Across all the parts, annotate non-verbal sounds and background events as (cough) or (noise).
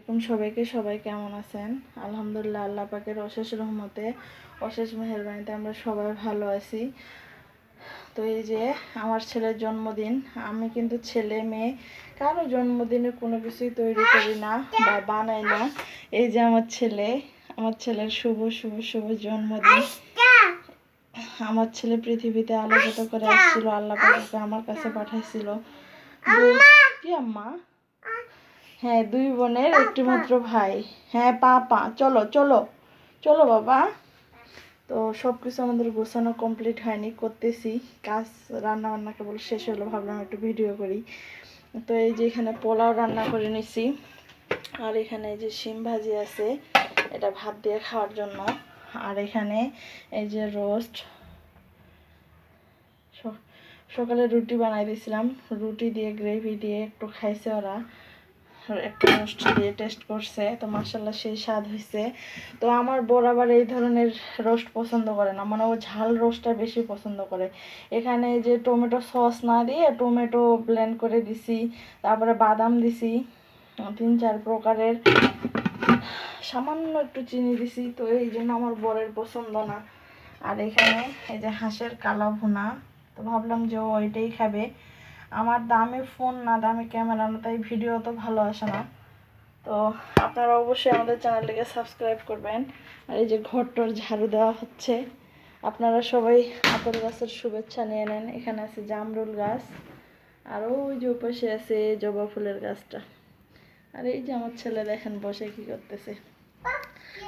এরকম সবাইকে, সবাই কেমন আছেন? আলহামদুলিল্লাহ, আল্লাহ পাকের অশেষ রহমতে, অশেষ মেহরবানিতে আমরা সবাই ভালো আছি। তো এই যে আমার ছেলের জন্মদিন, আমি কিন্তু ছেলে, মেয়ে, কারও জন্মদিনে কোনো কিছুই তৈরি করি না বা বানাই না। এই যে আমার ছেলে, আমার ছেলের শুভ শুভ শুভ জন্মদিন। আমার ছেলে পৃথিবীতে আলোকিত করে আসছিল, আল্লাহ পাকে আমার কাছে পাঠাইছিল। কি আম্মা? হ্যাঁ দুই বোনের একটি মাত্র ভাই। হ্যাঁ পা পা চলো চলো চলো বাবা। তো সব কিছু আমাদের গোছানো কমপ্লিট হয়নি করতেছি। কাজ রান্না বান্না কেবল শেষ হলো ভাবলাম একটু ভিডিও করি। তো এই যে এখানে পোলাও রান্না করে নিছি। আর এখানে এই যে শিম ভাজি আছে এটা ভাত দিয়ে খাওয়ার জন্য। আর এখানে এই যে রোস্ট সকালে রুটি বানাই দিয়েছিলাম রুটি দিয়ে গ্রেভি দিয়ে একটু খাইছে ওরা। একটু রোস্ট দিয়ে টেস্ট করছে, তো মাসাল্লাহ সেই স্বাদ হয়েছে তো আমার বোর আবার এই ধরনের রোস্ট পছন্দ করে না মানে ও ঝাল রোস্টটা বেশি পছন্দ করে। এখানে যে টমেটো সস না দিয়ে টমেটো ব্লেন্ড করে দিছি, তারপরে বাদাম দিছি, তিন চার প্রকারের। সামান্য একটু চিনি দিছি, তো এই জন্য আমার বরের পছন্দ না। আর এখানে এই যে হাঁসের কালা ভুনা তো ভাবলাম যে ও ওইটাই খাবে। আমার দামি ফোন না, দামি ক্যামেরা না, তাই ভিডিও তো ভালো আসে না। তো আপনারা অবশ্যই আমাদের চ্যানেলটিকে সাবস্ক্রাইব করবেন। আর এই যে ঘরটর ঝাড়ু দেওয়া হচ্ছে, আপনারা সবাই আপেল গাছের শুভেচ্ছা নিয়ে নেন। এখানে আছে জামরুল গাছ, আর ওই যে পাশে আছে জবা ফুলের গাছটা। আর এই যে আমার ছেলে দেখেন বসে কি করতেছে।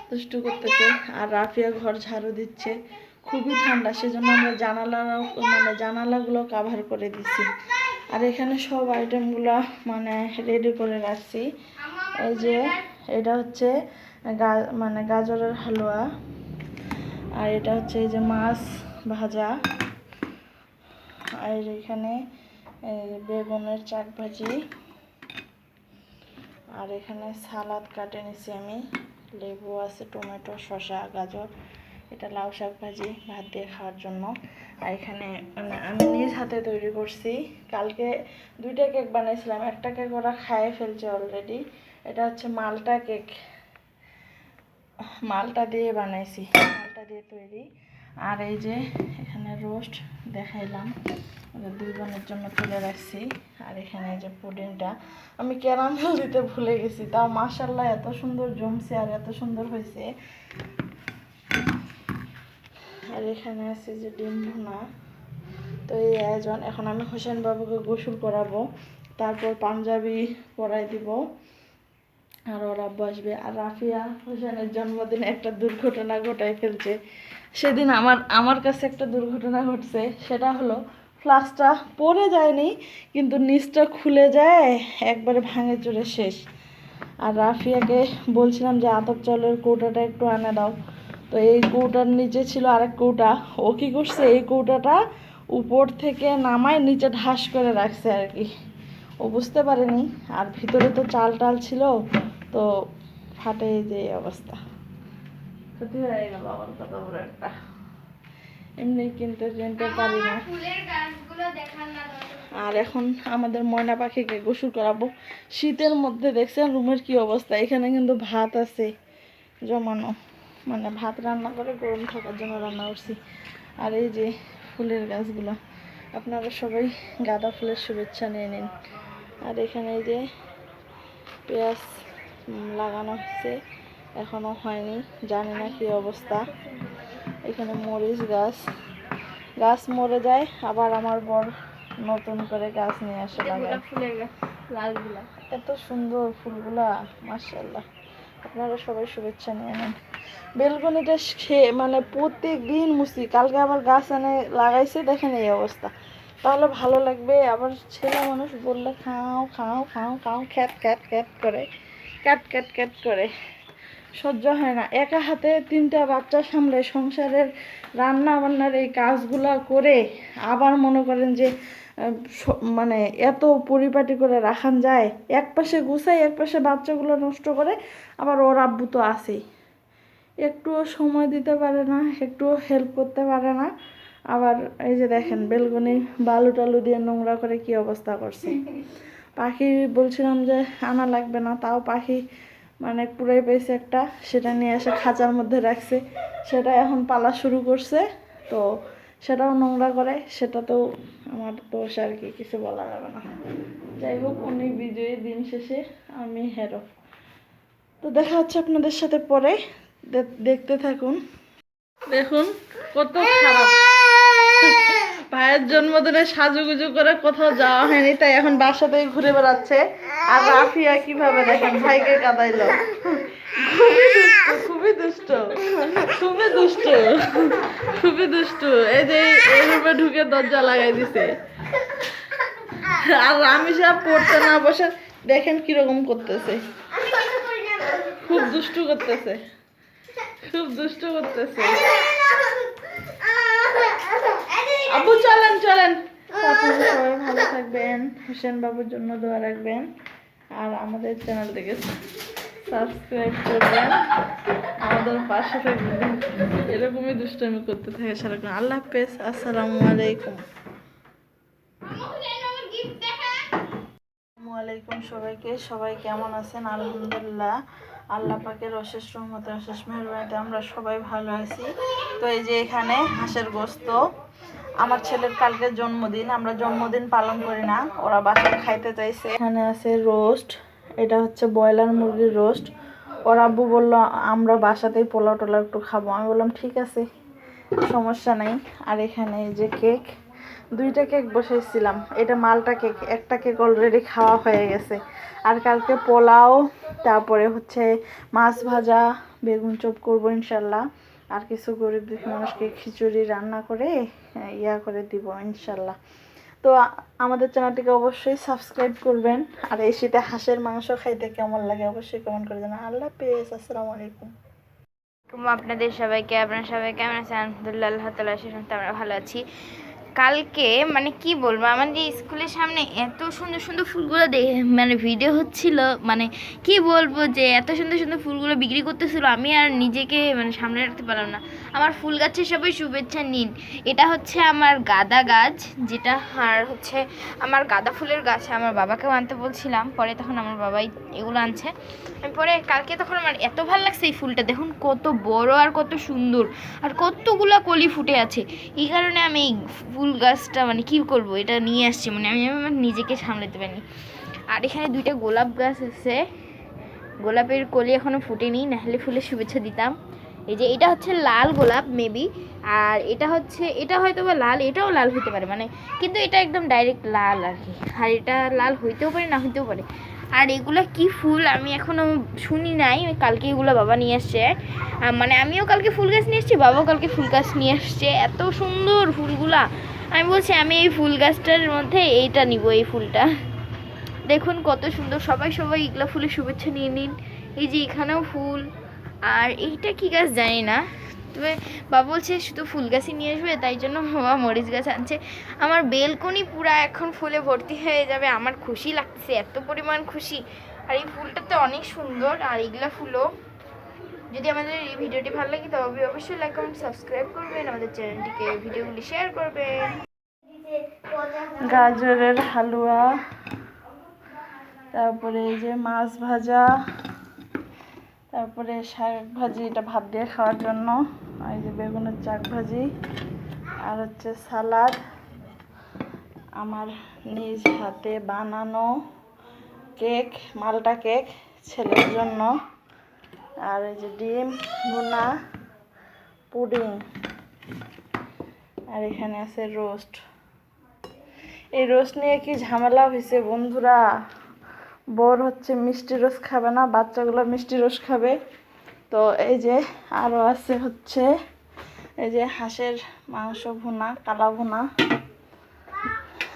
দুষ্টু করতেছে, আর রাফিয়া ঘর ঝাড়ু দিচ্ছে। খুবই ঠান্ডা, সেজন্য আমরা জানালাও মানে জানালাগুলো কাভার করে দিছি। আর এখানে সব আইটেমগুলো মানে রেডি করে রাখছি। এই যে, এটা হচ্ছে মানে গাজরের হালুয়া। আর এটা হচ্ছে এই যে মাছ ভাজা। আর এখানে বেগুনের চাক ভাজি। আর এখানে সালাদ কাটে নিছি আমি। লেবু আছে, টমেটো, শসা, গাজর। এটা লাউ শাক ভাজি, ভাত দিয়ে খাওয়ার জন্য। আর এখানে মানে আমি নিজ হাতে তৈরি করছি। কালকে দুইটা কেক বানাইছিলাম, একটা কেক ওরা খায় ফেলছে অলরেডি এটা হচ্ছে মালটা কেক। মালটা দিয়ে বানাইছি, মালটা দিয়ে তৈরি। আর এই যে এখানে রোস্ট দেখাইলাম। ওদের দুই বোনের জন্য তুলে রাখছি। আর এখানে এই যে পুডিংটা। আমি ক্যারামেল দিতে ভুলে গেছি, তাও মাসাল্লাহ এত সুন্দর জমছে আর এত সুন্দর হয়েছে। আর এখানে আছে যে ডিম ভুনা। তো এই আয়োজন এখন আমি হোসেন বাবুকে গোসল করাবো, তারপর পাঞ্জাবি পরাই দিব, আর ওরা বসবে আর রাফিয়া হোসেনের জন্মদিনে একটা দুর্ঘটনা ঘটাই ফেলছে। সেদিন আমার আমার কাছে একটা দুর্ঘটনা ঘটছে, সেটা হলো ফ্লাক্সটা পরে যায়নি, কিন্তু নিচটা খুলে যায়, একবারে ভাঙে চড়ে শেষ। আর রাফিয়াকে বলছিলাম যে, আতপ চালের কৌটাটা একটু এনে দাও। তো এই কৌটার নিচে ছিল আরেক কৌটা। ও কী করছে? এই কৌটাটা উপর থেকে নামায় নিচে ঢাস করে রাখছে আর কি। ও বুঝতে পারেনি। আর ভিতরে তো চাল টাল ছিল, তো ফাটে যে অবস্থা। হয়ে একটা। এমনি কিনতে কিনতে পারি না। আর এখন আমাদের ময়না পাখিকে গোসল করাবো। শীতের মধ্যে দেখছেন রুমের কি অবস্থা? এখানে কিন্তু ভাত আছে, জমানো। মানে ভাত রান্না করে গরম থাকার জন্য রান্না করছি। আর এই যে ফুলের গাছগুলো আপনারা সবাই গাঁদা ফুলের শুভেচ্ছা নিয়ে নিন। আর এখানে এই যে পেঁয়াজ লাগানো হচ্ছে এখনও হয়নি জানি না কি অবস্থা। এখানে মরিচ গাছ গাছ মরে যায় আবার আমার বর নতুন করে গাছ নিয়ে আসে লাগায়। এত সুন্দর ফুলগুলা মার্শাল্লাহ আপনারা সবাই শুভেচ্ছা নিয়ে নেন। বেলকনিটা খেয়ে মানে প্রত্যেক দিন মুছি কালকে আবার গাছ এনে লাগাইছে, দেখেন এই অবস্থা। তাহলে ভালো লাগবে, আবার ছেলে মানুষ বললে খাও খাও খাও খাও খ্যাট খ্যাট খ্যাট করে ক্যাট ক্যাট ক্যাট করে। সহ্য হয় না। একা হাতে তিনটা বাচ্চা সামলে সংসারের রান্না বান্নার এই কাজগুলা করে আবার মনে করেন যে মানে এত পরিপাটি করে রাখান যায় এক পাশে গুছাই এক পাশে বাচ্চাগুলো নষ্ট করে আবার ওর আব্বু তো আছেই। একটুও সময় দিতে পারে না একটুও হেল্প করতে পারে না। আবার এই যে দেখেন বেলকনি বালু টালু দিয়ে নোংরা করে কি অবস্থা করছে। (laughs) পাখি বলছিলাম যে আনা লাগবে না তাও পাখি মানে পুরাই পেয়েছে একটা সেটা নিয়ে এসে খাঁচার মধ্যে রাখছে। সেটা এখন পালা শুরু করছে তো সেটাও নোংরা করে সেটা তো আমার দোষ আর কি, কিছু বলা যাবে না। যাই হোক, উনি বিজয়ী দিন শেষে, আমি হেরো তো দেখা হচ্ছে আপনাদের সাথে পরে। দেখতে থাকুন। দেখুন, কত খারাপ। (laughs) ভাইয়ের জন্মদিনে সাজুগুজু করে কোথাও যাওয়া হয়নি, তাই এখন বাসাতেই ঘুরে বেড়াচ্ছে। আর রাফিয়া কীভাবে দেখেন? ভাইকে কাদাইলো। খুবই দুষ্ট খুবই দুষ্ট খুবই দুষ্ট এই যে এই ঢুকে দরজা লাগাই দিছে। আর আমি সব পড়তে না বসে দেখেন কীরকম করতেছে। খুব দুষ্টু করতেছে। খুব দুষ্টু করতেছে। আব্বু চলেন চলেন। আপনারা (laughs) সবাই ভালো থাকবেন হোসেন বাবুর জন্য দোয়া রাখবেন আর আমাদের চ্যানেল চ্যানেলটিকে সাবস্ক্রাইব করবেন আমাদের পাশে থাকবেন। এরকমই দুষ্টমি করতে থাকে সারাক্ষণ। আল্লাহ হাফেজ আসসালামু আলাইকুম। আলাইকুম সবাইকে সবাই কেমন আছেন? আলহামদুলিল্লাহ আল্লাহ পাকের অশেষ রহমতে অশেষ মেহরবানিতে আমরা সবাই ভালো আছি। তো এই যে এখানে হাঁসের গোস্ত। আমার ছেলের কালকে জন্মদিন, আমরা জন্মদিন পালন করি না, ওরা বাসায় খাইতে চাইছে। এখানে আছে রোস্ট, এটা হচ্ছে ব্রয়লার মুরগির রোস্ট। ওর আব্বু বলল, আমরা বাসাতেই পোলাও টোলাও একটু খাব। আমি বললাম, ঠিক আছে, সমস্যা নেই। আর এখানে যে কেক, দুইটা কেক বসাইছিলাম। এটা মালটা কেক, একটা কেক অলরেডি খাওয়া হয়ে গেছে। আর কালকে পোলাও, তারপরে হচ্ছে মাছ ভাজা, বেগুন চপ করব ইনশাল্লাহ। আর কিছু গরিব দুঃখী মানুষকে খিচুড়ি রান্না করে ইয়া করে দিব, ইনশাল্লাহ। তো আমাদের চ্যানেলটিকে অবশ্যই সাবস্ক্রাইব করবেন। আর এই শীতে হাঁসের মাংস খাইতে কেমন লাগে অবশ্যই কমেন্ট করে জানান। আল্লাহ পেয়েস আসসালাম আলাইকুম। আপনাদের সবাইকে, আপনার সবাইকে আমরা আলহামদুলিল্লাহ, আল্লাহ তালা আমরা ভালো আছি। কালকে মানে কি বলব, আমাদের স্কুলের সামনে এত সুন্দর সুন্দর ফুলগুলো দেখে মানে ভিডিও হচ্ছিল মানে কি বলব যে এত সুন্দর সুন্দর ফুলগুলো বিক্রি করতেছিল, আমি আর নিজেকে মানে সামনে রাখতে পারলাম না। আমার ফুল গাছের সবাই শুভেচ্ছা নিন। এটা হচ্ছে আমার গাঁদা গাছ, যেটা আর হচ্ছে আমার গাঁদা ফুলের গাছ, আমার বাবাকেও আনতে বলছিলাম, পরে তখন আমার বাবাই এগুলো আনছে। পরে কালকে তখন আমার এত ভালো লাগছে এই ফুলটা, দেখুন কত বড় আর কত সুন্দর, আর কতগুলা কলি ফুটে আছে। এই কারণে আমি এই ফুল গাছটা মানে কি করব, এটা নিয়ে আসছি মানে আমি আমার নিজেকে সামলাতে পারিনি। আর এখানে দুইটা গোলাপ গাছ আছে। গোলাপের কলি এখনও ফুটেনি নাহলে ফুলের শুভেচ্ছা দিতাম। এই যে এটা হচ্ছে লাল গোলাপ মেবি আর এটা হচ্ছে, এটা হয়তো বা লাল, এটাও লাল হতে পারে মানে কিন্তু এটা একদম ডাইরেক্ট লাল আর কি। আর এটা লাল হইতেও পারে, না হইতেও পারে। আর এগুলো কি ফুল আমি এখনও শুনি নাই কালকে এগুলো বাবা নিয়ে আসছে। মানে আমিও কালকে ফুল গাছ নিয়ে এসেছি, বাবাও কালকে ফুল গাছ নিয়ে আসছে। এত সুন্দর ফুলগুলা। আমি বলছি, আমি এই ফুল গাছটার মধ্যে এইটা নিব, এই ফুলটা। দেখুন কত সুন্দর, সবাই সবাই এগুলো ফুলের শুভেচ্ছা নিয়ে নিন। এই যে এখানেও ফুল, আর এইটা কি গাছ জানি না। তবে বাবা বলছে শুধু ফুল গাছই নিয়ে আসবে, তাই জন্য বাবা মরিচ গাছ আনছে। আমার বেলকনি পুরা এখন ফুলে ভর্তি হয়ে যাবে, আমার খুশি লাগছে এত পরিমাণ খুশি। আর এই ফুলটা তো অনেক সুন্দর, আর এইগুলা ফুলও। যদি আমাদের এই ভিডিওটি ভালো লাগে, তবে অবশ্যই লাইক কমেন্ট সাবস্ক্রাইব করবেন, আমাদের চ্যানেলটিকে, ভিডিওগুলি শেয়ার করবেন। গাজরের হালুয়া, তারপরে এই যে মাছ ভাজা, তারপরে শাক ভাজি, এটা ভাত দিয়ে খাওয়ার জন্য এই যে বেগুনের চাক ভাজি, আর হচ্ছে সালাদ। আমার নিজ হাতে বানানো কেক, মালটা কেক, ছেলের জন্য। আর এই যে ডিম, ভুনা, পুডিং। আর এখানে আছে রোস্ট। এই রোজ নিয়ে কি ঝামেলা হয়েছে বন্ধুরা? বর হচ্ছে মিষ্টি রোজ খাবে না, বাচ্চাগুলো মিষ্টি রোজ খাবে। তো এই যে আরও আছে হচ্ছে, এই যে হাঁসের মাংস ভুনা, কালা ভুনা।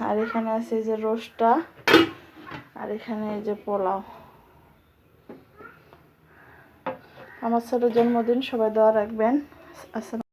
আর এখানে আছে যে রোস্টটা, আর এখানে এই যে পোলাও। আমার ছেলের জন্মদিন, সবাই দোয়া রাখবেন। আসসালাম